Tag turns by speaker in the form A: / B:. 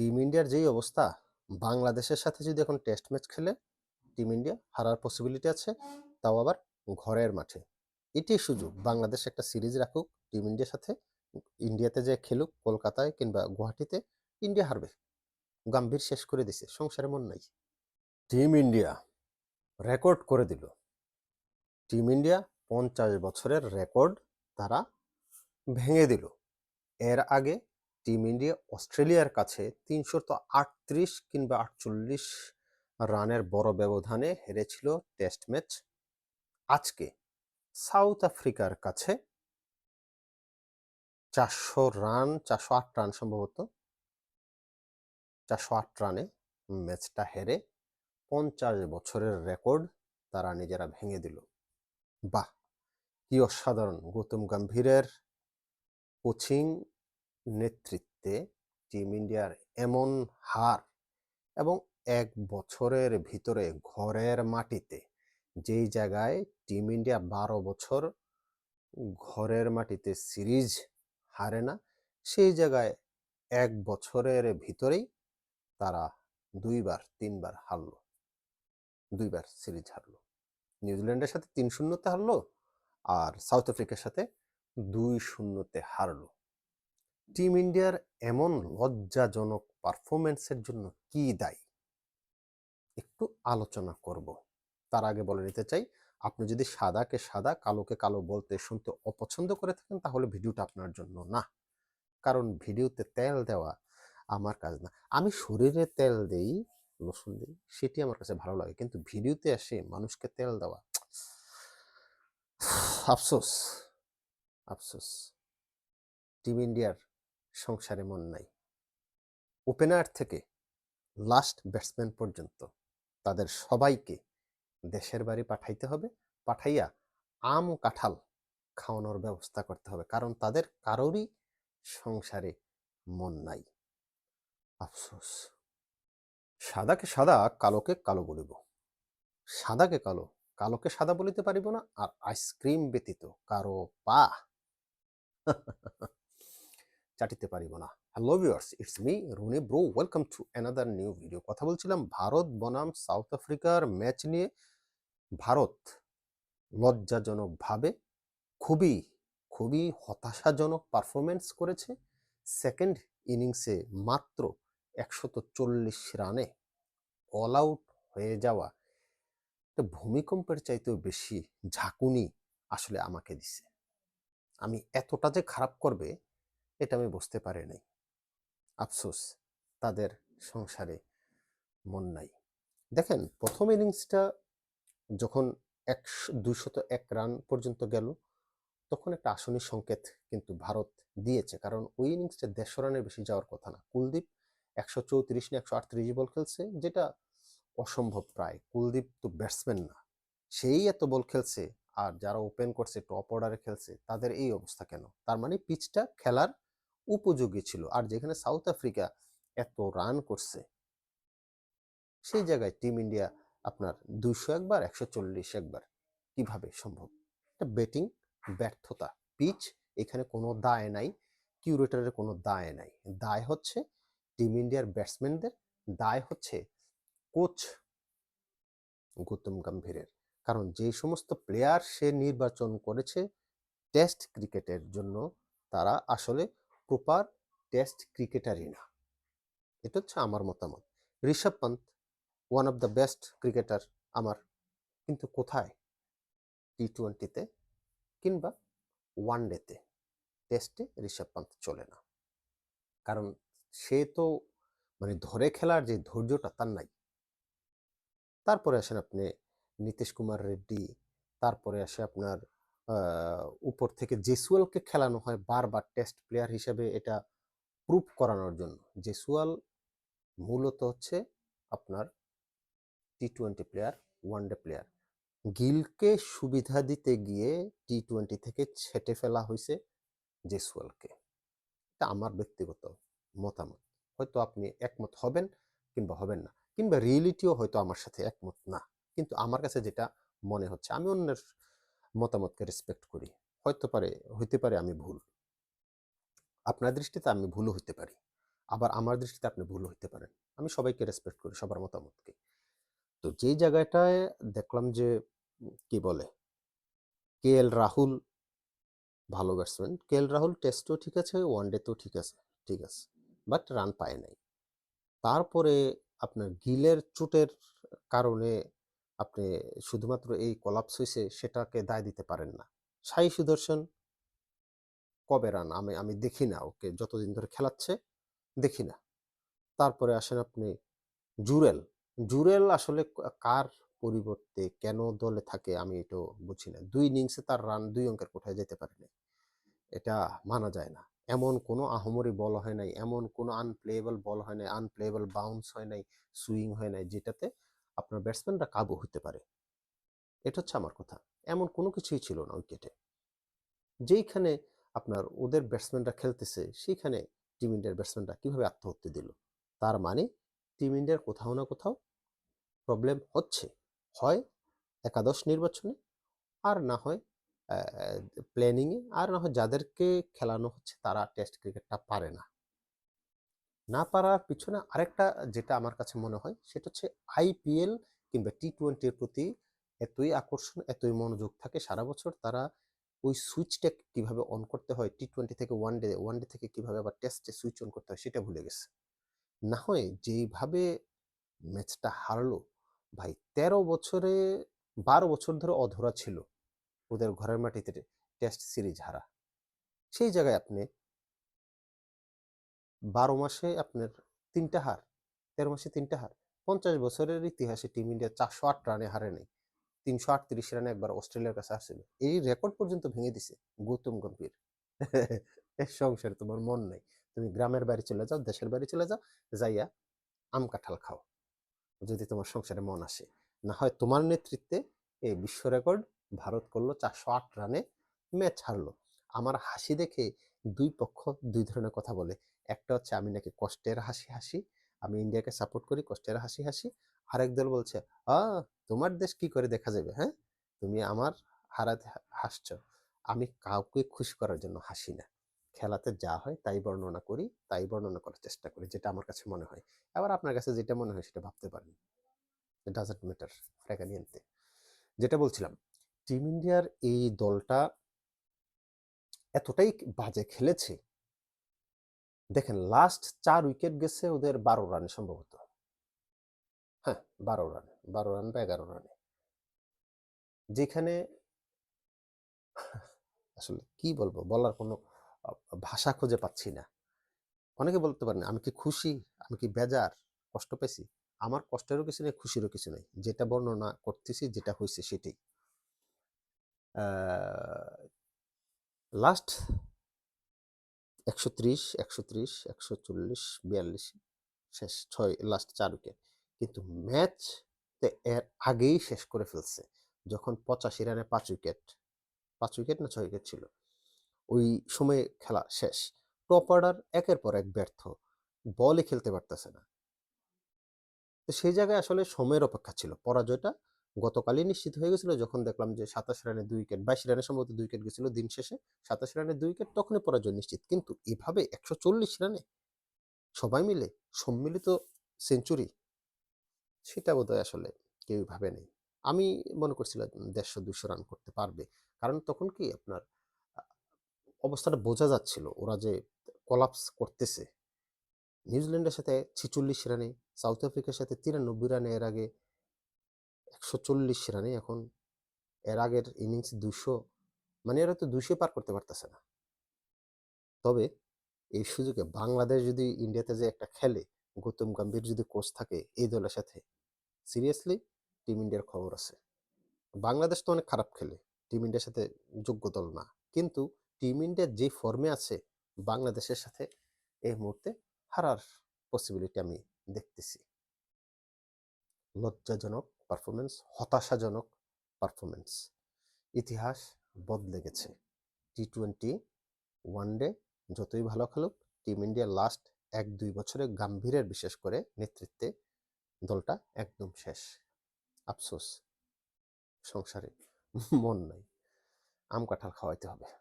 A: Team ইন্ডিয়ার যেই অবস্থা, বাংলাদেশের সাথে যদি এখন টেস্ট ম্যাচ খেলে, টিম ইন্ডিয়া হারার পসিবিলিটি আছে, তাও আবার ঘরের মাঠে। এটাই সুযোগ। বাংলাদেশ একটা সিরিজ রাখুক, টিম ইন্ডিয়ার সাথে, ইন্ডিয়াতে যে খেলুক, কলকাতায় কিংবা গুয়াহাটিতে, ইন্ডিয়া হারবে। গাম্ভীর শেষ করে দিছে, সংসারে মন নাই। টিম ইন্ডিয়া রেকর্ড করে দিল। টিম ইন্ডিয়া পঞ্চাশ বছরের রেকর্ড তারা ভেঙে দিল। এর আগে টিম ইন্ডিয়া অস্ট্রেলিয়ার কাছে তিনশত আটত্রিশ কিংবা আটচল্লিশ রানের বড় ব্যবধানে হেরেছিল টেস্ট ম্যাচ। আজকে সাউথ আফ্রিকার কাছে চারশো রান, চারশো আট রান সম্ভবত, চারশো আট রানে ম্যাচটা হেরে পঞ্চাশ বছরের রেকর্ড তারা নিজেরা ভেঙে দিল। বাহ! কি অসাধারণ! গৌতম গম্ভীরের কোচিং নেতৃত্বে টিম ইন্ডিয়ার এমন হার এবং এক বছরের ভিতরে ঘরের মাটিতে, যেই জায়গায় টিম ইন্ডিয়া বারো বছর ঘরের মাটিতে সিরিজ হারে না, সেই জায়গায় এক বছরের ভিতরেই তারা দুইবার, তিনবার হারলো। দুইবার সিরিজ হারলো। নিউজিল্যান্ডের সাথে তিন শূন্যতে হারলো আর সাউথ আফ্রিকার সাথে দুই শূন্যতে হারলো। টিম ইন্ডিয়ার এমন লজ্জাজনক পারফরমেন্সের জন্য কি দায়ী? একটু আলোচনা করব। তার আগে বলে নিতে চাই, আপনি যদি সাদাকে সাদা, কালোকে কালো বলতে শুনতে অপছন্দ করে থাকেন, তাহলে ভিডিওটা আপনার জন্য না। কারণ ভিডিওতে তেল দেওয়া আমার কাজ না। আমি শরীরে তেল দেই রসুন দিই, সেটি আমার কাছে ভালো লাগে। কিন্তু ভিডিওতে এসে মানুষকে তেল দেওয়া, আফসোস আফসোস। টিম ইন্ডিয়ার সংসারে মন নাই। ওপেনার থেকে লাস্ট ব্যাটসম্যান পর্যন্ত তাদের সবাইকে দেশের বাড়ি পাঠাইতে হবে, পাঠাইয়া আম কাঁঠাল খাওয়ানোর ব্যবস্থা করতে হবে, কারণ তাদের কারোরই সংসারে মন নাই। আফসোস। সাদাকে সাদা, কালোকে কালো বলিব। সাদাকে কালো, কালোকে সাদা বলিতে পারিব না, আর আইসক্রিম ব্যতীত কারও পা। চাটিতে পারিব না। Hello viewers it's me Runi bro welcome to another new video কথা বলছিলাম ভারত, বনাম সাউথ আফ্রিকার ম্যাচ নিয়ে। ভারত লজ্জাজনকভাবে খুবই খুবই হতাশাজনক পারফরমেন্স করেছে। সেকেন্ড ইনিংসে মাত্র একশত চল্লিশ রানে অল আউট হয়ে যাওয়া। একটা ভূমিকম্পের চাইতেও বেশি ঝাঁকুনি আসলে আমাকে দিছে। আমি এতটা যে খারাপ করবে এটা আমি বুঝতে পারি নাই। আফসোস, তাদের সংসারে মন নাই। দেখেন, প্রথম ইনিংসটা যখন একশো দুশত এক রান পর্যন্ত গেল, তখন একটা আসনী সংকেত কিন্তু ভারত দিয়েছে। কারণ ওই ইনিংসটা দেড়শো রানের বেশি যাওয়ার কথা না। কুলদীপ একশো চৌত্রিশ না একশো আটত্রিশ বল খেলছে, যেটা অসম্ভব প্রায়। কুলদীপ তো ব্যাটসম্যান না। সেই এত বল খেলছে, আর যারা ওপেন করছে, টপ অর্ডারে খেলছে, তাদের এই অবস্থা কেন? তার মানে পিচটা খেলার উপযোগী ছিল। আর যেখানে সাউথ আফ্রিকা এত রান করছে, সেই জায়গায় টিম ইন্ডিয়া আপনার দুইশো একবার, একশো চল্লিশ একবার কীভাবে সম্ভব? এটা ব্যাটিং ব্যর্থতা। পিচ এখানে কোনো দায় নাই কিউরেটারের কোনো দায় নাই। দায় হচ্ছে টিম ইন্ডিয়ার ব্যাটসম্যানদের দায় হচ্ছে কোচ গৌতম গম্ভীরের। কারণ যে সমস্ত প্লেয়ার সে নির্বাচন করেছে টেস্ট ক্রিকেটের জন্য তারা আসলে প্রপার টেস্ট ক্রিকেটারই না। এটা হচ্ছে আমার মতামত। Rishabh Pant one of the best cricketer আমার। কিন্তু কোথায়? টি টোয়েন্টিতে কিংবা ওয়ান ডেতে টেস্টে ঋষভ পন্থ চলে না। কারণ সে তো মানে ধরে খেলার যে ধৈর্যটা তার নাই। তারপরে আসেন আপনি নীতিশ কুমার রেড্ডি, তারপরে আসে আপনার উপর থেকে জেসুয়ালকে খেলানো হয় বারবার টেস্ট প্লেয়ার হিসেবে এটা প্রুভ করানোর জন্য। জেসুয়াল মূলত হচ্ছে আপনার T twenty player one day player গিলকে সুবিধা দিতে গিয়ে টি টোয়েন্টি থেকে ছেটে ফেলা হয়েছে জেসুয়ালকে। এটা আমার ব্যক্তিগত মতামত। হয়তো আপনি একমত হবেন কিংবা হবেন না। কিংবা রিয়েলিটিও হয়তো আমার সাথে একমত না। কিন্তু আমার কাছে যেটা মনে হচ্ছে, আমি অন্যের মতামতকে রেসপেক্ট করি। হয়তো পারে, হইতে পারে আমি ভুল। আপনার দৃষ্টিতে আমি ভুলও হইতে পারি। আবার আমার দৃষ্টিতে আপনি ভুল হইতে পারেন। আমি সবাইকে রেসপেক্ট করি সবার মতামতকে। তো যেই জায়গাটায় দেখলাম যে, কি বলে? কে এল রাহুল ভালো ব্যাটসম্যান কে এল রাহুল টেস্টও ঠিক আছে ওয়ান ডেতেও ঠিক আছে ঠিক আছে। বাট রান পায় নাই। তারপরে আপনার গিলের চোটের কারণে আপনি শুধুমাত্র এই কলাপস হয়েছে সেটাকে দায় দিতে পারেন না। সাই সুদর্শন কবে রান? আমি আমি দেখি না ওকে, যতদিন ধরে খেলাচ্ছে, দেখি না। তারপরে আসেন আপনি জুরেল। জুরেল আসলে কার পরিবর্তে কেন দলে থাকে আমি এটা বুঝি না। দুই ইনিংসে তার রান দুই অঙ্কের কোঠায় যেতে পারেনি এটা মানা যায় না। এমন কোনো আহমরি বল হয় নাই, এমন কোনো আনপ্লেয়েবল বল হয় নাই আনপ্লেয়েবল বাউন্স হয় নাই সুইং হয় নাই যেটাতে আপনার ব্যাটসম্যানরা কাবু হতে পারে। এটা হচ্ছে আমার কথা। এমন কোনো কিছুই ছিল না উইকেটে যেইখানে আপনার ওদের ব্যাটসম্যানরা খেলতেছে, সেইখানে টিম ইন্ডিয়ার ব্যাটসম্যানরা কীভাবে আত্মহত্যা দিল? তার মানে টিম ইন্ডিয়ার কোথাও না কোথাও প্রবলেম হচ্ছে। হয় একাদশ নির্বাচনে, আর না হয় প্ল্যানিংয়ে আর না হয় যাদেরকে খেলানো হচ্ছে তারা টেস্ট ক্রিকেটটা পারে না। না পারার পিছনে আরেকটা যেটা আমার কাছে মনে হয়, সেটা হচ্ছে আইপিএল কিংবা টি টোয়েন্টির প্রতি এতই আকর্ষণ, এতই মনোযোগ থাকে সারা বছর তারা ওই সুইচটা কীভাবে অন করতে হয়, টি টোয়েন্টি থেকে ওয়ান ডে ওয়ান ডে থেকে কীভাবে আবার টেস্টে সুইচ অন করতে হয় সেটা ভুলে গেছে। না হয় যেইভাবে ম্যাচটা হারলো, ভাই তেরো বছরে বারো বছর ধরে অধরা ছিল ওদের ঘরের মাটিতে টেস্ট সিরিজ হারা। সেই জায়গায় আপনি বারো মাসে আপনার তিনটা হার, তেরো মাসে তিনটা হার। পঞ্চাশ বছরের ইতিহাসে টিম ইন্ডিয়া চারশো আট রানে হারে নেই, তিনশো আটত্রিশ রানে একবার অস্ট্রেলিয়ার কাছে আসছিল। এই রেকর্ড পর্যন্ত ভেঙে দিছে গৌতম গম্ভীর। সংসারে তোমার মন নাই। তুমি গ্রামের বাড়ি চলে যাও, দেশের বাড়ি চলে যাও, যাইয়া আম কাঁঠাল খাও। যদি তোমার সংসারে মন আসে। না হয় তোমার নেতৃত্বে এই বিশ্ব রেকর্ড ভারত করল চারশো আট রানে ম্যাচ হারলো। আমার হাসি দেখে দুই পক্ষ দুই ধরনের কথা বলে। একটা হচ্ছে আমি নাকি কষ্টের হাসি হাসি, আমি ইন্ডিয়াকে সাপোর্ট করি, কষ্টের হাসি হাসি। আরেক দল বলছে, আ, তোমার দেশ কি করে দেখা যাবে হ্যাঁ? তুমি আমার হারাতে হাসছো। আমি কাউকে খুশি করার জন্য হাসি না। খেলাতে যা হয় তাই বর্ণনা করি, তাই বর্ণনা করার চেষ্টা করি, যেটা আমার কাছে মনে হয়। আবার আপনার কাছে যেটা মনে হয় সেটা ভাবতে পারেন। ডাজেন্ট ম্যাটার ফ্র্যাকানিয়েন্তে যেটা বলছিলাম, টিম ইন্ডিয়ার এই দলটা এতটাই বাজে খেলেছে। দেখেন লাস্ট চার উইকেট গেছে ওদের বারো রানে সম্ভবত। হ্যাঁ বারো রান বারো রান বা এগারো রানে যেখানে আসলে কি বলব, বলার কোনো ভাষা খুঁজে পাচ্ছি না। অনেকে বলতে পারেন, আমি কি খুশি? আমি কি বেজার? কষ্ট পেয়েছি? আমার কষ্টেরও কিছু নেই, খুশিরও কিছু নেই। যেটা বর্ণনা করতেছি, যেটা হয়েছে সেটাই। লাস্ট একশো ত্রিশ একশো ত্রিশ, একশো চল্লিশ, বিয়াল্লিশ, শেষ ছয় লাস্ট চার উইকেট কিন্তু ম্যাচ এর আগেই শেষ করে ফেলছে। যখন পঁচাশি রানে পাঁচ উইকেট পাঁচ উইকেট না ছয় উইকেট ছিল? ওই সময়ে খেলা শেষ। টপ অর্ডার একের পর এক ব্যর্থ। বলে খেলতে পারতেছে না। তো সেই জায়গায় আসলে সময়ের অপেক্ষা ছিল। পরাজয়টা গতকালই নিশ্চিত হয়ে গেছিল যখন দেখলাম যে সাতাশ রানে দুই উইকেট, বাইশ রানে সম্ভবত দুই উইকেট গেছিল দিন শেষে, সাতাশ রানে দুই উইকেট তখনই পরাজয় নিশ্চিত। কিন্তু এভাবে একশো চল্লিশ রানে সবাই মিলে সম্মিলিত সেঞ্চুরি সেটা বোধহয় আসলে কেউই ভাবে নেই। আমি মনে করছিলাম দেড়শো দুশো রান করতে পারবে। কারণ তখন কি আপনার অবস্থাটা বোঝা যাচ্ছিল ওরা যে কলাপস করতেছে। নিউজিল্যান্ডের সাথে ছিচল্লিশ রানে, সাউথ আফ্রিকার সাথে তিরানব্বই রানে এর আগে একশো চল্লিশ রানে এখন এর আগের ইনিংস দুশো মানে এরা তো দুশো পার করতে পারতেছে না। তবে এই সুযোগে বাংলাদেশ যদি ইন্ডিয়াতে যে একটা খেলে, গৌতম গম্ভীর যদি কোচ থাকে এই দলের সাথে সিরিয়াসলি টিম ইন্ডিয়ার খবর আছে। বাংলাদেশ তো অনেক খারাপ খেলে টিম ইন্ডিয়ার সাথে যোগ্য দল না। কিন্তু টিম ইন্ডিয়া যে ফর্মে আছে, বাংলাদেশের সাথে এই মুহূর্তে হারার পসিবিলিটি আমি দেখতেছি। লজ্জাজনক পারফরমেন্স হতাশাজনক পারফরমেন্স ইতিহাস বদলে গেছে। টি টোয়েন্টি ওয়ান ডে যতই ভালো খেলুক টিম ইন্ডিয়া লাস্ট এক, দুই বছরে গাম্ভীরের বিশেষ করে নেতৃত্বে দলটা একদম শেষ। আফসোস। সংসারে মন নাই। আম কাঁঠাল খাওয়াইতে হবে।